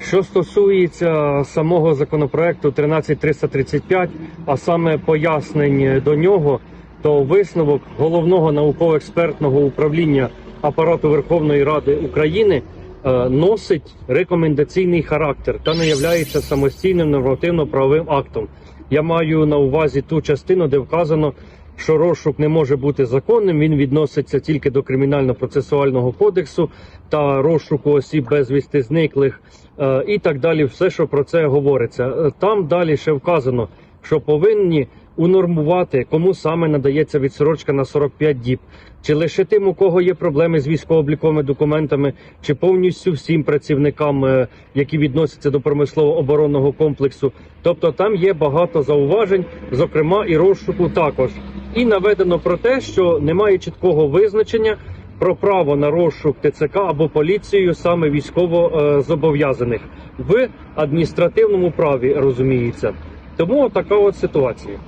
Що стосується самого законопроекту 13335, а саме пояснень до нього, то висновок головного науково-експертного управління апарату Верховної Ради України е, носить рекомендаційний характер та не являється самостійним нормативно-правовим актом. Я маю на увазі ту частину, де вказано, що розшук не може бути законним. Він відноситься тільки до кримінально-процесуального кодексу та розшуку осіб безвісти зниклих е, і так далі. Все, що про це говориться. Е, Там далі ще вказано, що повинні унормувати, кому саме надається відсрочка на 45 діб, чи лише тим, у кого є проблеми з військово-обліковими документами, чи повністю всім працівникам, е, які відносяться до промислово-оборонного комплексу. Тобто там є багато зауважень, зокрема і розшуку також. І наведено про те, що немає чіткого визначення про право на розшук ТЦК або поліцією саме військово зобов'язаних в адміністративному праві, розуміється. Тому така от ситуація.